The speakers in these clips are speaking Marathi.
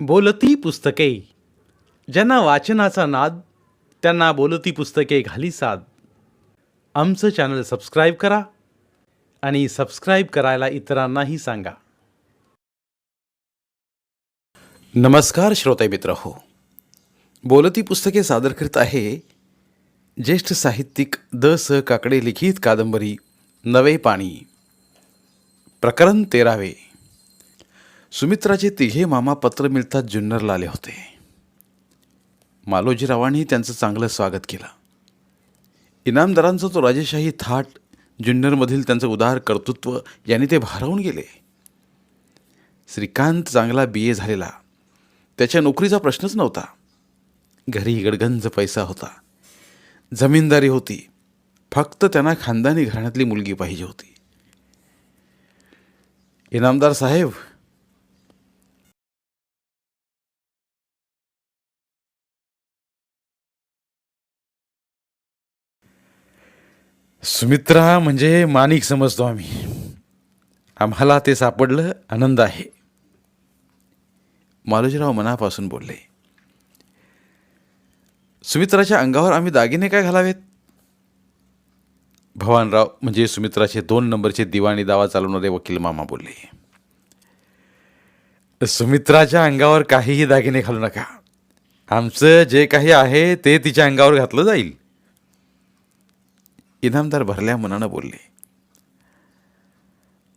बोलती पुस्तके. ज्यांना वाचनाचा नाद त्यांना बोलती पुस्तके घाली साद. आमचं चॅनल सबस्क्राईब करा आणि सबस्क्राईब करायला इतरांनाही सांगा. नमस्कार श्रोते मित्र हो. बोलती पुस्तके सादर करीत आहे ज्येष्ठ साहित्यिक द स काकडे लिखित कादंबरी नवे पाणी. प्रकरण तेरावे. सुमित्राचे तिघे मामा पत्र मिळतात जुन्नरला आले होते. मालोजीरावांनी त्यांचं चांगलं स्वागत केलं. इनामदारांचा तो राजेशाही थाट जुन्नरमधील त्यांचं उदार कर्तृत्व याने ते भारावून गेले. श्रीकांत चांगला बी ए झालेला. त्याच्या नोकरीचा प्रश्नच नव्हता. घरी गडगंज पैसा होता. जमीनदारी होती. फक्त त्यांना खानदानी घराण्यातली मुलगी पाहिजे होती. इनामदार साहेब सुमित्रा म्हणजे माणिक समजतो आम्ही. आम्हाला ते सापडलं आनंद आहे. मालोजीराव मनापासून बोलले सुमित्राच्या अंगावर आम्ही दागिने काय घालावेत? भवानराव म्हणजे सुमित्राचे दोन नंबरचे दिवाणी दावा चालवणारे वकील मामा बोलले सुमित्राच्या अंगावर काहीही दागिने घालू नका. आमचं जे काही आहे ते तिच्या अंगावर घातलं जाईल. इनामदार भरल्या मनानं बोलले.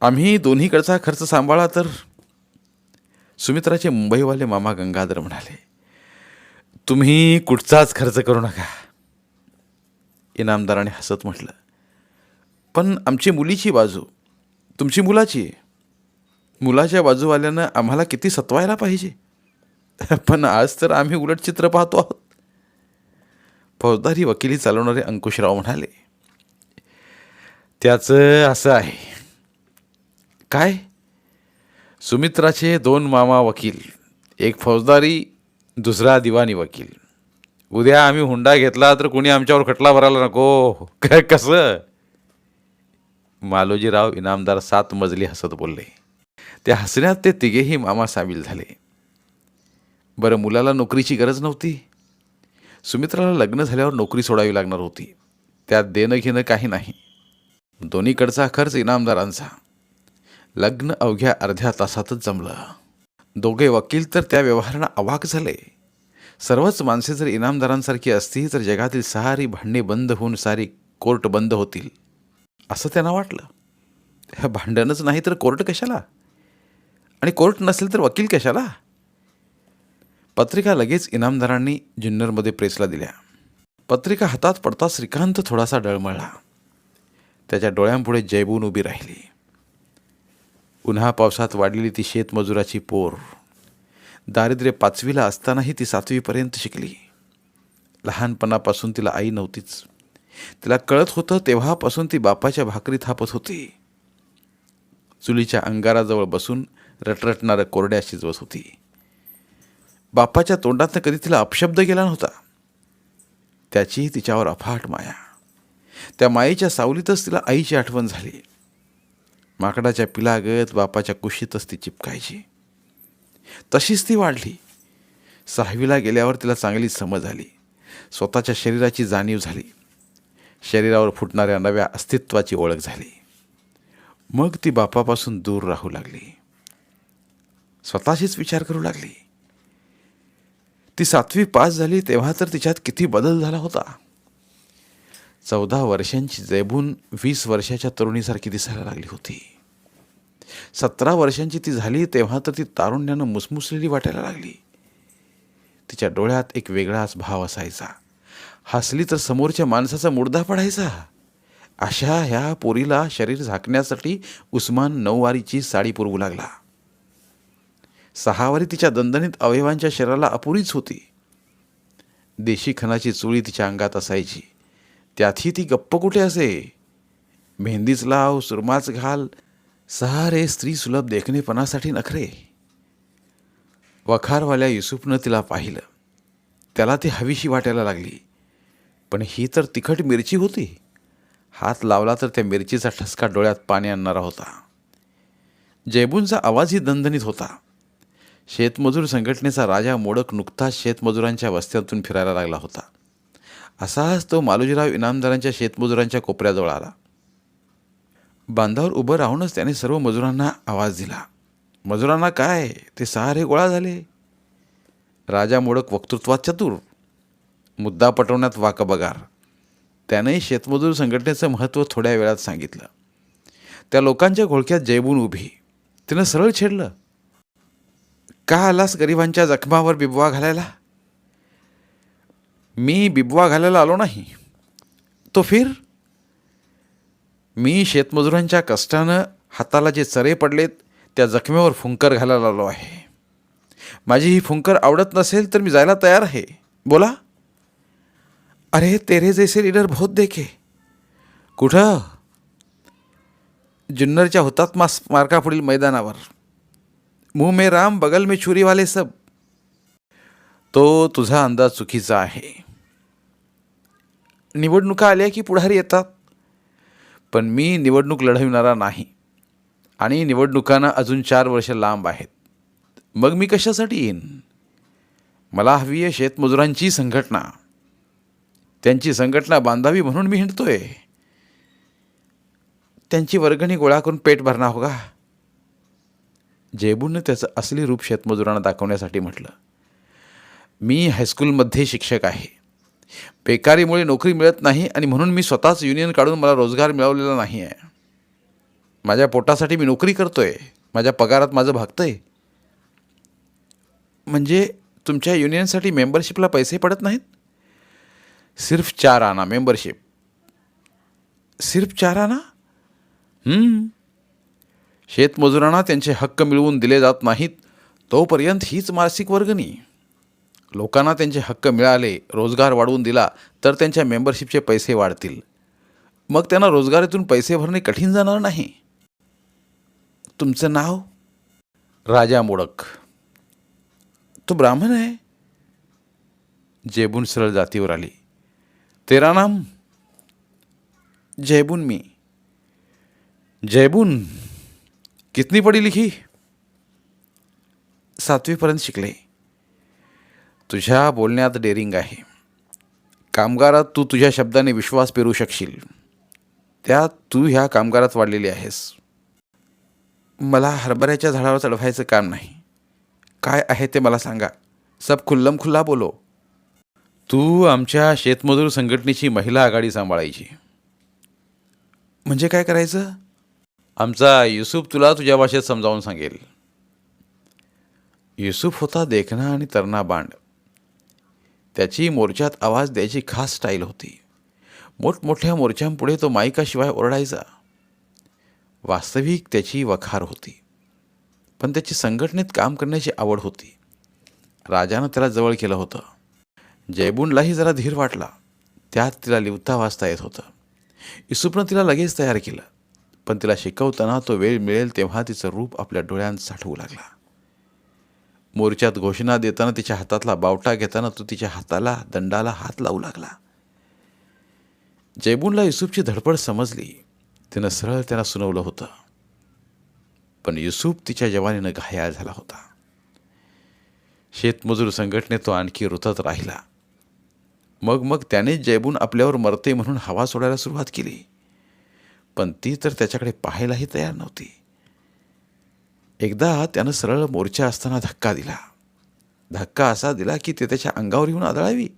आम्ही दोन्हीकडचा खर्च सांभाळा तर सुमित्राचे मुंबईवाले मामा गंगाधर म्हणाले. तुम्ही कुठचाच खर्च करू नका इनामदाराने हसत म्हटलं. पण आमची मुलीची बाजू तुमची मुलाची आहे मुलाच्या बाजूवाल्यानं आम्हाला किती सतवायला पाहिजे? पण आज तर आम्ही उलट चित्र पाहतो आहोत. फौजदारी वकिली चालवणारे अंकुशराव म्हणाले. त्याचं असं आहे. काय? सुमित्राचे दोन मामा वकील एक फौजदारी दुसरा दिवाणी वकील. उद्या आम्ही हुंडा घेतला तर कोणी आमच्यावर खटला भरायला नको. काय कसं? मालोजीराव इनामदार सात मजली हसत बोलले. त्या हसण्यात ते तिघेही मामा सामील झाले. बरं मुलाला नोकरीची गरज नव्हती? सुमित्राला लग्न झाल्यावर नोकरी सोडावी लागणार होती. त्यात देणं घेणं काही नाही. दोन्हीकडचा खर्च इनामदारांचा. लग्न अवघ्या अर्ध्या तासातच जमलं. दोघे वकील तर त्या व्यवहारांना अवाक झाले. सर्वच माणसे जर इनामदारांसारखी असती तर जगातील सारी भांडणे बंद होऊन सारी कोर्ट बंद होतील असं त्यांना वाटलं. भांडणच नाही तर कोर्ट कशाला? आणि कोर्ट नसेल तर वकील कशाला? पत्रिका लगेच इनामदारांनी जुन्नरमध्ये प्रेसला दिल्या. पत्रिका हातात पडता श्रीकांत थोडासा डळमळला. त्याच्या डोळ्यांपुढे जैबून उभी राहिली. उन्हा पावसात वाढलेली ती शेतमजुराची पोर. दारिद्र्य पाचवीला असतानाही ती सातवीपर्यंत शिकली. लहानपणापासून तिला आई नव्हतीच. तिला कळत होतं तेव्हापासून ती बापाच्या भाकरी थापत होती. चुलीच्या अंगाराजवळ बसून रटरटणारं कोरड्या शिजवत होती. बापाच्या तोंडातनं कधी तिला अपशब्द गेला नव्हता. त्याचीही तिच्यावर अफाट माया. त्या मायेच्या सावलीतच तिला आईची आठवण झाली. माकडाच्या पिलागत बापाच्या कुशीतच ती चिपकायची. तशीच ती वाढली. सहावीला गेल्यावर तिला चांगली समज आली. स्वतःच्या शरीराची जाणीव झाली. शरीरावर फुटणाऱ्या नव्या अस्तित्वाची ओळख झाली. मग ती बापापासून दूर राहू लागली. स्वतःशीच विचार करू लागली. ती सातवी पास झाली तेव्हा तर तिच्यात किती बदल झाला होता. चौदा वर्षांची जैबून वीस वर्षाच्या तरुणीसारखी दिसायला लागली होती. सतरा वर्षांची ती झाली तेव्हा तर ती तारुण्यानं मुसमुसलेली वाटायला लागली. तिच्या डोळ्यात एक वेगळाच भाव असायचा. हसली तर समोरच्या माणसाचा मुडदा पडायचा. अशा ह्या पोरीला शरीर झाकण्यासाठी उस्मान नऊवारीची साडी पुरवू लागला. सहावारी तिच्या दणदणीत अवयवांच्या शरीराला अपुरीच होती. देशी खणाची चुळी तिच्या अंगात असायची. त्यातही ती गप्प कुठे असे? मेहंदीच लाव सुरमाच घाल सारे स्त्री सुलभ देखणेपणासाठी नखरे. वखारवाल्या युसुफनं तिला पाहिलं. त्याला ती हवीशी वाटायला लागली. पण ही तर तिखट मिरची होती. हात लावला तर त्या मिरचीचा ठसका डोळ्यात पाणी आणणारा होता. जयबूंचा आवाजही दणदणीत होता. शेतमजूर संघटनेचा राजा मोडक नुकताच शेतमजुरांच्या वस्त्यातून फिरायला लागला होता. असाच तो मालोजीराव इनामदारांच्या शेतमजुरांच्या कोपऱ्याजवळ आला. बांधावर उभं राहूनच त्याने सर्व मजुरांना आवाज दिला. मजुरांना काय? ते सारे गोळा झाले. राजा मोडक वक्तृत्वात चतुर. मुद्दा पटवण्यात वाकबगार त्याने शेतमजूर संघटनेचं महत्त्व थोड्या वेळात सांगितलं. त्या लोकांच्या घोळक्यात जयबून उभी. तिनं सरळ छेडलं. का आलास गरिबांच्या जखमावर बिबवा घालायला? मी बिबवा घालायला आलो नाही. तो फिर. मी शेतमजुरांच्या कष्टानं हाताला जे चरे पडलेत त्या जखमेवर फुंकर घालायला आलो आहे. माझी ही फुंकर आवडत नसेल तर मी जायला तयार आहे. बोला. अरे तेरे जैसे लीडर बहुत देखे. कुठं? जुन्नरच्या हुतात्मा स्मारकापुढील मैदानावर. मुंह मे राम बगल मे छुरीवाले सब. तो तुझा अंदाज चुकीचा आहे. निवडणुका आल्या की पुढारी येतात. पण मी निवडणूक लढविणारा नाही. आणि निवडणुकांना अजून चार वर्ष लांब आहेत. मग मी कशासाठी येईन? मला हवी आहे शेतमजुरांची संघटना. त्यांची संघटना बांधावी म्हणून मी हिंडतोय. त्यांची वर्गणी गोळा करून पेट भरणा होगा जयबूनने त्याचं असली रूप शेतमजुरांना दाखवण्यासाठी म्हटलं. मी हायस्कूलमध्ये शिक्षक आहे. बेकारीमुळे नोकरी मिळत नाही आणि म्हणून मी स्वतःच युनियन काढून मला रोजगार मिळवलेला नाही आहे. माझ्या पोटासाठी मी नोकरी करतो आहे माझ्या पगारात माझं भागतंय. म्हणजे तुमच्या युनियनसाठी मेंबरशिपला पैसे पडत नाहीत? सिर्फ चार आना मेंबरशिप. सिर्फ चार आना शेतमजुरांना त्यांचे हक्क मिळवून दिले जात नाहीत तोपर्यंत हीच मासिक वर्गणी. लोकांना त्यांचे हक्क मिळाले रोजगार वाढवून दिला तर त्यांच्या मेंबरशिपचे पैसे वाढतील. मग त्यांना रोजगारातून पैसे भरणे कठीण जाणार नाही. तुमचं नाव? राजा मोडक. तो ब्राह्मण आहे? जयबून सरळ जातीवर आली. तेरा नाम? जयबून मी. जयबून कितनी पढी लिखी? सातवीपर्यंत शिकले. तुझ्या बोलण्यात डेअरिंग आहे. कामगारात तू तुझ्या शब्दाने विश्वास पेरू शकशील. त्यात तू ह्या कामगारात वाढलेली आहेस. मला हरभऱ्याच्या झाडावर चढवायचं काम नाही. काय आहे ते मला सांगा. सब खुल्लम खुल्ला बोलो. तू आमच्या शेतमजूर संघटनेची महिला आघाडी सांभाळायची. म्हणजे काय करायचं? आमचा युसुफ तुला तुझ्या भाषेत समजावून सांगेल. युसुफ होता देखणा आणि तरणा बांड. त्याची मोर्चात आवाज द्यायची खास स्टाईल होती. मोठमोठ्या मोर्चांपुढे तो माईकाशिवाय ओरडायचा. वास्तविक त्याची वखार होती. पण त्याची संघटनेत काम करण्याची आवड होती. राजानं त्याला जवळ केलं होतं. जयबूनलाही जरा धीर वाटला. त्यात तिला लिवता वाचता येत होतं. इसुपनं तिला लगेच तयार केलं. पण तिला शिकवताना तो वेळ मिळेल तेव्हा तिचं रूप आपल्या डोळ्यांत साठवू लागला. मोर्चात घोषणा देताना तिच्या हातातला बावटा घेताना तो तिच्या हाताला दंडाला हात लावू लागला. जैबूनला युसुफची धडपड समजली. तिनं सरळ त्यांना सुनवलं होतं. पण युसुफ तिच्या जवानीनं घायाळ झाला होता. शेतमजूर संघटनेत तो आणखी रुतत राहिला. मग मग त्याने जैबून आपल्यावर मरते म्हणून हवा सोडायला सुरुवात केली. पण ती तर त्याच्याकडे पाहायलाही तयार नव्हती. एकदा त्यानं सरळ मोर्चा असताना धक्का दिला. धक्का असा दिला की ते त्याच्या अंगावर येऊन आदळावी.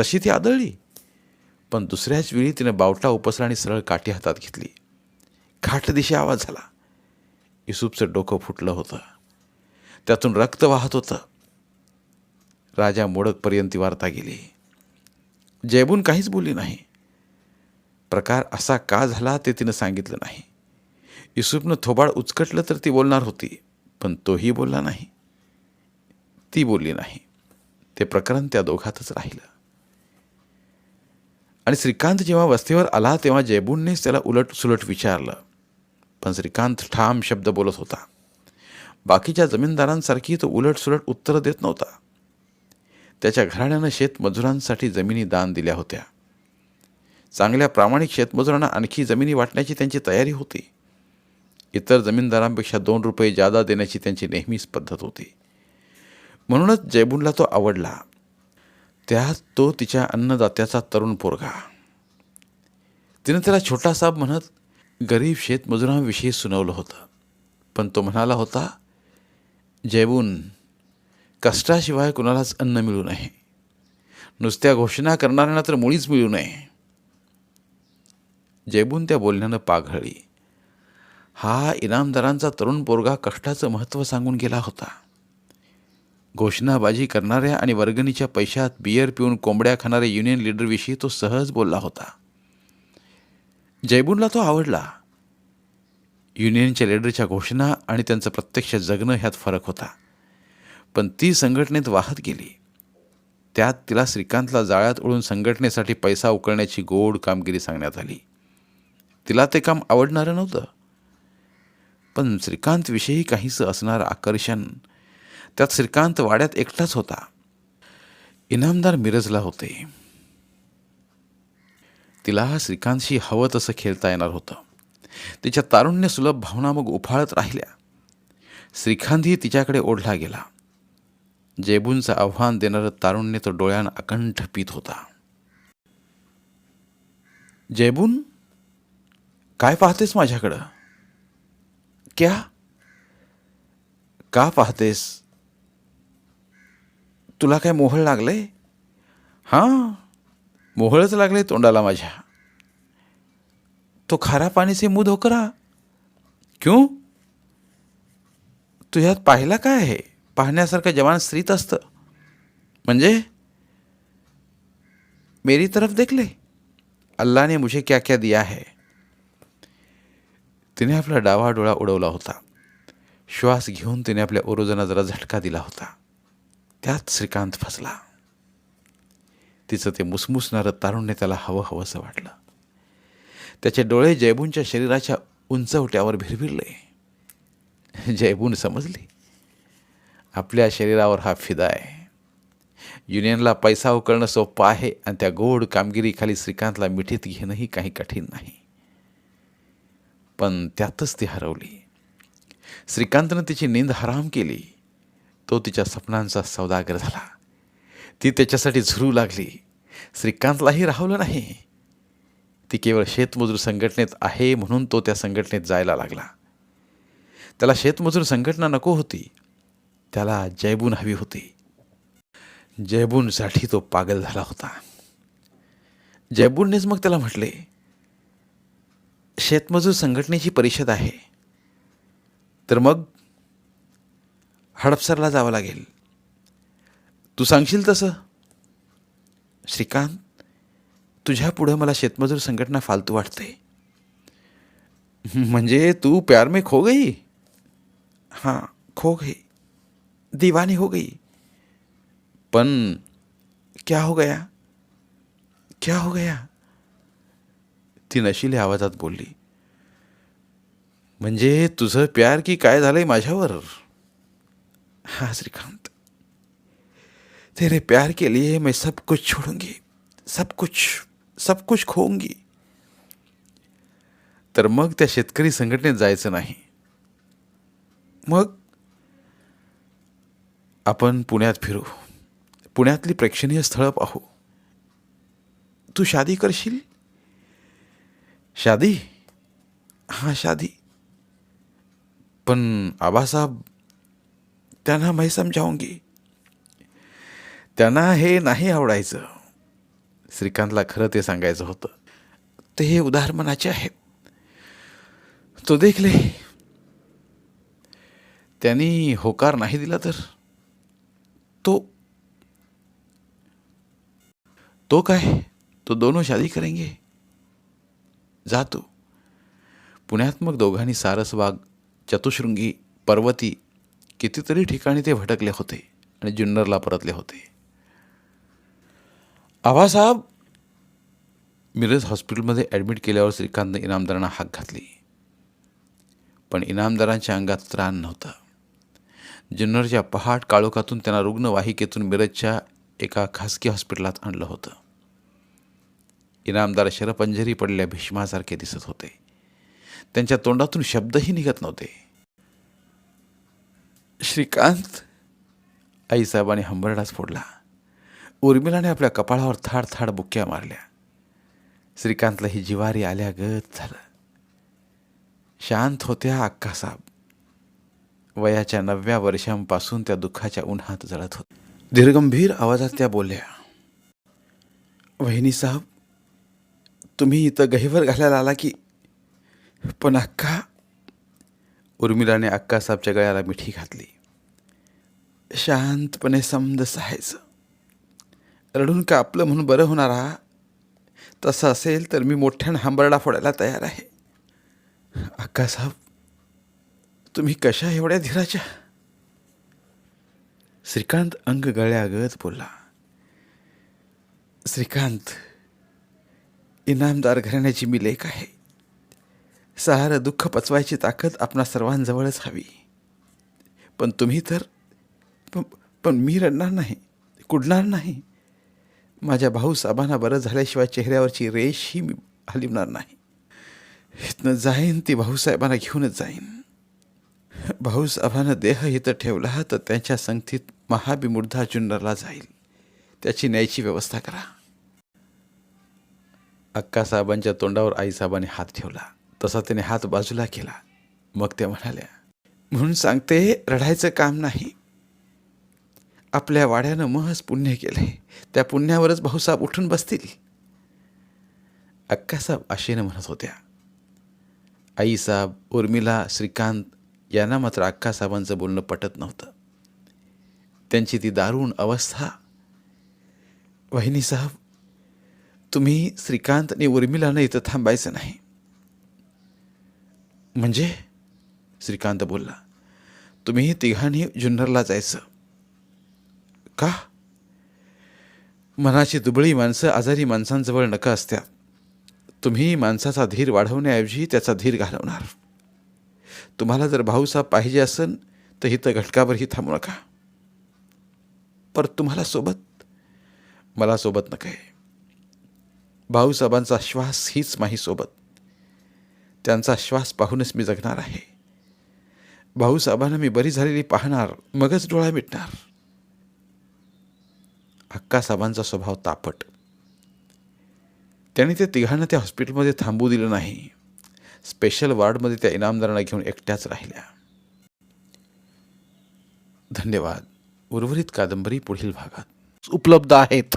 तशी ती आदळली. पण दुसऱ्याच वेळी तिनं बावटा उपसला आणि सरळ काठी हातात घेतली. खाट दिशे आवाज झाला. युसुफचं डोकं फुटलं होतं. त्यातून रक्त वाहत होतं. राजा मोडकपर्यंत वार्ता गेली. जयबून काहीच बोलली नाही. प्रकार असा का झाला ते तिनं सांगितलं नाही. युसुफनं थोबाड उचकटलं तर ती बोलणार होती पण तोही बोलला नाही. ती बोलली नाही. ते प्रकरण त्या दोघातच राहिलं. आणि श्रीकांत जेव्हा वस्तीवर आला तेव्हा जयबूननेच त्याला उलट सुलट विचारलं. पण श्रीकांत ठाम शब्द बोलत होता. बाकीच्या जमीनदारांसारखी तो उलट सुलट उत्तरं देत नव्हता. त्याच्या घराण्यानं शेतमजुरांसाठी जमिनी दान दिल्या होत्या. चांगल्या प्रामाणिक शेतमजुरांना आणखी जमिनी वाटण्याची त्यांची तयारी होती. इतर जमीनदारांपेक्षा दोन रुपये जादा देण्याची त्यांची नेहमीच पद्धत होती. म्हणूनच जयबुनला तो आवडला. त्यात तो तिच्या अन्नदात्याचा तरुण पोरगा. तिने त्याला छोटा साहेब म्हणत गरीब शेतमजुरांविषयी सुनावलं होतं. पण तो म्हणाला होता जयबून कष्टाशिवाय कुणालाच अन्न मिळू नये. नुसत्या घोषणा करणाऱ्यांना तर मुळीच मिळू नये. जयबून त्या बोलण्यानं पाघळली. हा इनामदारांचा तरुण पोरगा कष्टाचं महत्त्व सांगून गेला होता. घोषणाबाजी करणाऱ्या आणि वर्गणीच्या पैशात बियर पिऊन कोंबड्या खाणाऱ्या युनियन लीडरविषयी तो सहज बोलला होता. जयबूनला तो आवडला. युनियनच्या लीडरच्या घोषणा आणि त्यांचं प्रत्यक्ष जगणं ह्यात फरक होता. पण ती संघटनेत वाहत गेली. त्यात तिला श्रीकांतला जाळ्यात ओढून संघटनेसाठी पैसा उकळण्याची गोड कामगिरी सांगण्यात आली. तिला ते काम आवडणारं नव्हतं. पण श्रीकांतविषयी काहीसं असणारं आकर्षण. त्यात श्रीकांत वाड्यात एकटाच होता. इनामदार मिरजला होते. तिला श्रीकांतशी हवं तसं खेळता येणार होतं. तिच्या तारुण्य सुलभ भावना मग उफाळत राहिल्या. श्रीकांतही तिच्याकडे ओढला गेला. जयबूंचं आव्हान देणारं तारुण्य तो डोळ्यानं अकंठ पीत होता. जयबून काय पाहतेस माझ्याकडं? क्या? का पाहतेस तुला काय मोहळ लागले हां मोहळच लागले तोंडाला माझ्या. तो खारा पाणीचे मुद धोकरा क्यों? तुझ्यात पाहिला काय आहे? पाहण्यासारखं जवान स्त्रीत असतं. म्हणजे? मेरी तरफ देख ले. अल्लाह ने मुझे क्या क्या दिया है? तिने आपला डावा डोळा उडवला होता. श्वास घेऊन तिने आपल्या ओरोजना जरा झटका दिला होता. त्यात श्रीकांत फसला. तिचं ते मुसमुसणारं तारुण्य त्याला हवं हवंसं वाटलं. त्याचे डोळे जयबूनच्या शरीराच्या उंचवट्यावर भिरभिरले. जयबून समजली. आपल्या शरीरावर हा फिदा आहे. युनियनला पैसा उकळणं सोपं आहे आणि त्या गोड कामगिरीखाली श्रीकांतला मिठीत घेणंही काही कठीण नाही. पण त्यातच ती हरवली. श्रीकांतनं तिची नींद हराम केली. तो तिच्या स्वप्नांचा सौदागर झाला. ती त्याच्यासाठी झुरू लागली. श्रीकांतलाही राहवलं नाही. ती केवळ शेतमजूर संघटनेत आहे म्हणून तो त्या संघटनेत जायला लागला. त्याला शेतमजूर संघटना नको होती. त्याला जयबून हवी होती. जयबूनसाठी तो पागल झाला होता. जयबूननेच मग त्याला म्हटले शेतमजूर संघटनेची परिषद आहे. तर मग हडपसरला जावं लागेल. तू सांगशील तसं? श्रीकांत तुझ्या पुढं मला शेतमजूर संघटना फालतू वाटते. म्हणजे तू प्यार में खो गई? हां खो गई. दीवानी हो गई. पण क्या हो गया? क्या हो गया? ती नशिल्या आवाजात बोलली. म्हणजे तुझं प्यार की काय झालंय माझ्यावर? हा श्रीकांत. तेरे प्यार के लिए मैं सब कुछ छोड़ूंगी. सब कुछ सब कुछ खोऊंगी. तर मग त्या शेतकरी संघटनेत जायचं नाही. मग? आपण पुण्यात फिरू. पुण्यातली प्रेक्षणीय स्थळं पाहू. तू शादी करशील? शादी? हां शादी. पण आबासाहेब त्यांना मैं समजावूंगी त्यांना हे नाही आवडायचं. श्रीकांतला खरं ते सांगायचं होतं. ते हे उदार मनाचे आहेत. तो देखले त्यांनी होकार नाही दिला तर? तो तो काय? तो दोनों शादी करेंगे? जातो. पुण्यात्मक पुण्यात मग दोघांनी सारसबाग चतुशृंगी पर्वती कितीतरी ठिकाणी ते भटकले होते आणि जुन्नरला परतले होते. आबासाहेब मिरज हॉस्पिटलमध्ये ॲडमिट केल्यावर श्रीकांत इनामदारांना हाक घातली. पण इनामदारांच्या अंगात त्राण नव्हतं. जुन्नरच्या पहाट काळोखातून त्यांना रुग्णवाहिकेतून मिरजच्या एका खासगी हॉस्पिटलात आणलं होतं. इनामदार शरपंजरी पडलेल्या भीष्मासारखे दिसत होते. त्यांच्या तोंडातून शब्दही निघत नव्हते. श्रीकांत आईसाहेबाने हंबरडाच फोडला. उर्मिलाने आपल्या कपाळावर थाड थाड बुक्क्या मारल्या. श्रीकांतला ही जिवारी आल्या गत झालं. शांत होत्या अक्कासाहेब वयाच्या नवव्या वर्षांपासून त्या दुःखाच्या उन्हात जळत होत दीर्गंभीर आवाजात त्या बोलल्या वहिनी साहेब तुम्ही इथं गहिवर घालायला आला की पण अक्का उर्मिलाने अक्कासाहेबच्या गळ्याला मिठी घातली. शांतपणे समज सहायचं. रडून का आपलं म्हणून बरं होणार हा? तसं असेल तर मी मोठ्यानं हांबरडा फोडायला तयार आहे. अक्कासाहेब तुम्ही कशा एवढ्या धीराच्या? श्रीकांत अंग गळ्यागत बोलला. श्रीकांत इनामदार घराण्याची मी लेख आहे. सहारं दुःख पचवायची ताकद आपणा सर्वांजवळच हवी. पण तुम्ही तर पण मी रडणार नाही कुडणार नाही. माझ्या भाऊ साबांना बरं झाल्याशिवाय चेहऱ्यावरची रेषही मी हलिवणार नाही. इथनं जाईन ती भाऊसाहेबांना घेऊनच जाईन. भाऊसाहेबानं देह इथं ठेवला तर त्यांच्या संगतीत महाबिमुर्धा जुन्नरला जाईल. त्याची न्यायची व्यवस्था करा. अक्कासाहेबांच्या तोंडावर आईसाहेबांनी हात ठेवला. तसा त्याने हात बाजूला केला. मग त्या म्हणाल्या म्हणून सांगते रडायचं काम नाही. आपल्या वाड्यानं महज पुण्य केले त्या पुण्यावरच भाऊसाहेब उठून बसतील. अक्कासाहेब आशेनं म्हणत होत्या आईसाहेब उर्मिला श्रीकांत यांना मात्र अक्कासाहेबांचं बोलणं पटत नव्हतं. त्यांची ती दारुण अवस्था. वहिनीसाहेब तुम्ही श्रीकांत आणि उर्मिलानं इथं थांबायचं नाही. म्हणजे? श्रीकांत बोलला तुम्ही तिघांनी जुन्नरला जायचं. का? मनाची दुबळी माणसं आजारी माणसांजवळ नका असत्या. तुम्ही माणसाचा धीर वाढवण्याऐवजी त्याचा धीर घालवणार. तुम्हाला जर भाऊसाहेब पाहिजे असेल तर इथं घटकाभरही थांबू नका. पर तुम्हाला सोबत? मला सोबत नका आहे भाऊसाहेबांचा श्वास हीच माही सोबत त्यांचा श्वास पाहूनच मी जगणार आहे. भाऊसाहेबांना मी बरी झालेली पाहणार मगच डोळा मिटणार. हक्कासाहेबांचा स्वभाव तापट. त्याने त्या तिघांना त्या हॉस्पिटलमध्ये थांबू दिलं नाही. स्पेशल वॉर्डमध्ये त्या इनामदारांना घेऊन एकट्याच राहिल्या. धन्यवाद. उर्वरित कादंबरी पुढील भागात उपलब्ध आहेत.